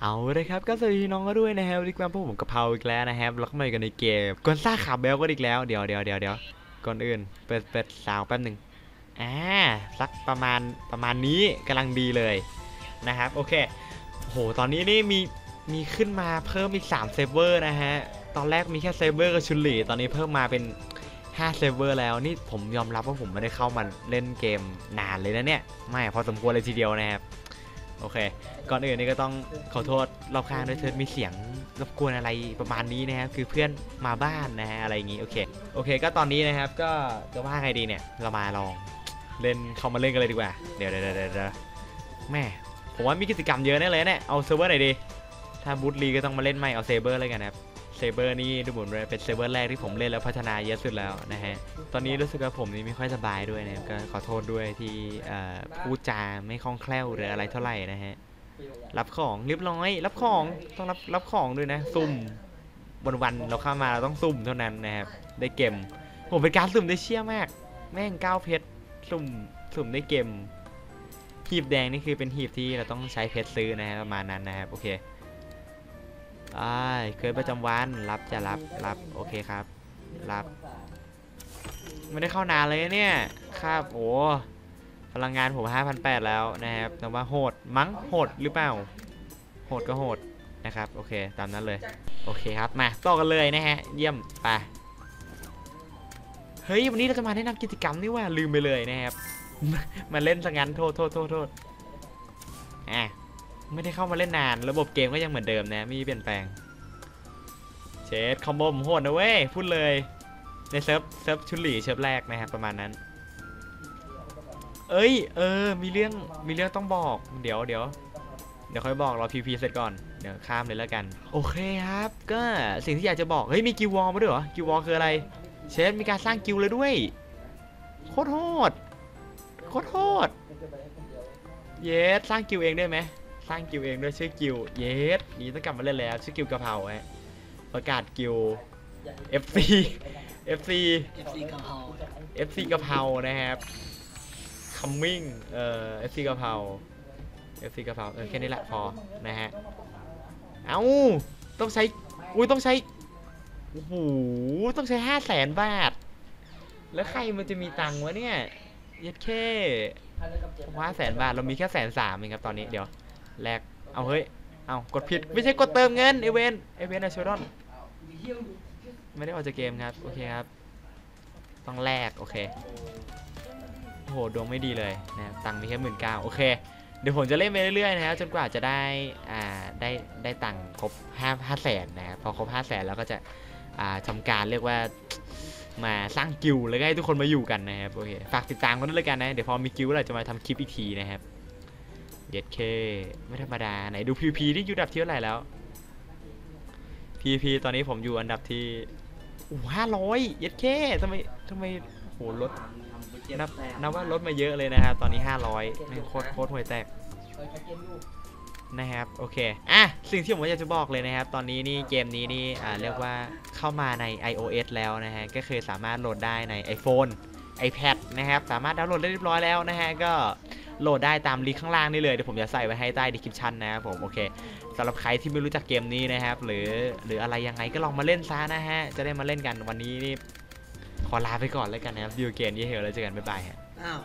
เอาเลยครับก็สวัสดีน้องก็ด้วยนะครับวันนี้มาพวกผมกะเพราอีกแล้วนะครับแล้วก็มาอยู่กันในเกมกอนซ่าขาเบลก็อีกแล้วเดี๋ยวเดี๋ยวเดี๋ยวเดี๋ยวก่อนอื่นเปิดเปิดสาวแป๊บหนึ่งอ่าสักประมาณประมาณนี้กำลังดีเลยนะครับโอเคโหตอนนี้นี่มีมีขึ้นมาเพิ่มอีก3เซฟเวอร์นะฮะตอนแรกมีแค่เซฟเวอร์กับชุนหลีตอนนี้เพิ่มมาเป็น5เซฟเวอร์แล้วนี่ผมยอมรับว่าผมไม่ได้เข้ามาเล่นเกมนานเลยนะเนี่ยไม่พอสมควรเลยทีเดียวนะครับ โอเค ก่อนอื่นนี่ก็ต้องขอโทษรอบข้างด้วยเถิดมีเสียงรบกวนอะไรประมาณนี้นะครับ คือเพื่อนมาบ้านนะฮะอะไรอย่างงี้ โอเค โอเค ก็ตอนนี้นะครับ ก็จะว่าไงดีเนี่ย เรามาลองเล่นเข้ามาเล่นกันเลยดีกว่า เดี๋ยวเดี๋ยวเดี๋ยวแม่ ผมว่ามีกิจกรรมเยอะแน่เลยเนี่ย เอาเซิร์ฟเวอร์ไหนดี ถ้าบูตลีก็ต้องมาเล่นใหม่ เอาเซเบอร์เลยกันนะครับ เซเบอร์นี่ดูเหมือนเป็นเซเบอร์แรกที่ผมเล่นแล้วพัฒนาเยอะสุดแล้วนะฮะ ตอนนี้รู้สึกว่าผมนี่ไม่ค่อยสบายด้วยนะครับก็ขอโทษด้วยที่พูดจาไม่คล่องแคล่วหรืออะไรเท่าไหร่นะฮะ รับของเรียบร้อย รับของต้องรับรับของด้วยนะสุ่มวันวันเราเข้ามาเราต้องสุ่มเท่านั้นนะครับได้เกมผมเป็นการสุ่มได้เชี่ยมาก แม่งก้าวเพชรสุ่มสุ่มได้เกมหีบแดงนี่คือเป็นหีบที่เราต้องใช้เพชรซื้อนะฮะประมาณนั้นนะครับโอเค อ่าเคยประจำวันรับจะรับรับโอเคครับ รับ ไม่ได้เข้านานเลยเนี่ยครับโอ้พลังงานผม5,800 แล้วนะครับแต่ว่าโหดมั้งโหดหรือเปล่า โหดก็โหดนะครับ โอเค ตามนั้นเลย โอเคครับ มาต่อกันเลยนะฮะ เยี่ยม ไป เฮ้ย วันนี้เราจะมาแนะนำกิจกรรมนี่ว่าลืมไปเลยนะครับ มาเล่นซะงั้นโทษโทษโทษโทษอะ ไม่ได้เข้ามาเล่นนาน ระบบเกมก็ยังเหมือนเดิมนะไม่มีเปลี่ยนแปลงเชดคอมโบมโหดนะเว้ยพูดเลยในเซิร์ฟเซิร์ฟชุนหลีเซิร์ฟแรกนะครับประมาณนั้น เอ้ยเออมีเรื่องมีเรื่องต้องบอกเดี๋ยวเดี๋ยวเดี๋ยวค่อยบอกเราพีพีเสร็จก่อนเดี๋ยวข้ามเลยแล้วกัน โอเคครับ ก็สิ่งที่อยากจะบอกเฮ้ยมีกิววอลมาด้วยเหรอกิววอลคืออะไร เชฟมีการสร้างกิวเลยด้วยโคตรโหดโคตรโหดเยสสร้างกิวเองได้ไหม สร้างกิวเองด้วยชื่อกิวเยสนี่ต้องกลับมาเล่นแล้วชื่อกิวกะเพราไว้ประกาศกิว FC FC FC กะเพรา FC กะเพรานะครับ coming เอ่อ FC กะเพรา FC กะเพราเออแค่นี้แหละพอนะฮะเอ้าต้องใช้อุ้ยต้องใช้โอ้โหต้องใช้ห้าแสนบาท แล้วใครมันจะมีตังค์วะเนี่ยเย็ดแค่ห้าแสนบาทเรามีแค่แสนสามเองครับตอนนี้เดี๋ยว แลกเอาเฮ้ยเอากดผิดไม่ใช่กดเติมเงินเอเวนเอเวนอะชดอนไม่ได้ออกจากเกมครับโอเคครับต้องแลกโอเคโอ้โหดวงไม่ดีเลยนะตังค์มีแค่หมื่นเก้าโอเคเดี๋ยวผมจะเล่นไปเรื่อยๆนะครับจนกว่าจะได้อ่าได้ได้ตังค์ครบห้าห้าแสนนะครับพอครบห้าแสนแล้วก็จะอ่าทำการเรียกว่ามาสร้างกิลแล้วก็ให้ทุกคนมาอยู่กันนะครับโอเคฝากติดตามกันด้วยกันนะเดี๋ยวพอมีกิลเราจะมาทำคลิปอีกทีนะครับ เย็ดเคไม่ธรรมดา ไหนดู PVP ที่อยู่อันดับที่เท่าไหร่แล้ว PVP ตอนนี้ผมอยู่อันดับที่ห้าร้อยเย็ดเคทำไมทำไมโหลดนับนับว่าลดมาเยอะเลยนะครับตอนนี้ 500นี่โคตรโคตรห่วยแตกนะครับโอเคอะสิ่งที่ผมอยากจะบอกเลยนะครับ ตอนนี้นี่เกมนี้นี่อ่าเรียกว่าเข้ามาใน iOS แล้วนะฮะก็คือสามารถโหลดได้ใน iPhone iPad นะครับ สามารถดาวน์โหลดได้เรียบร้อยแล้วนะฮะก็ โหลดได้ตามลิงก์ข้างล่างนี่เลยเดี๋ยวผมจะใส่ไว้ให้ใต้ดีคริปชันนะครับผมโอเคสำหรับใครที่ไม่รู้จักเกมนี้นะครับ หรือหรืออะไรยังไงก็ลองมาเล่นซะนะฮะ จะได้มาเล่นกันวันนี้นี่ขอลาไปก่อนแล้วกันนะครับวิวเกมยี่เฮลแล้วเจอกันบ๊ายบายฮะอ้าว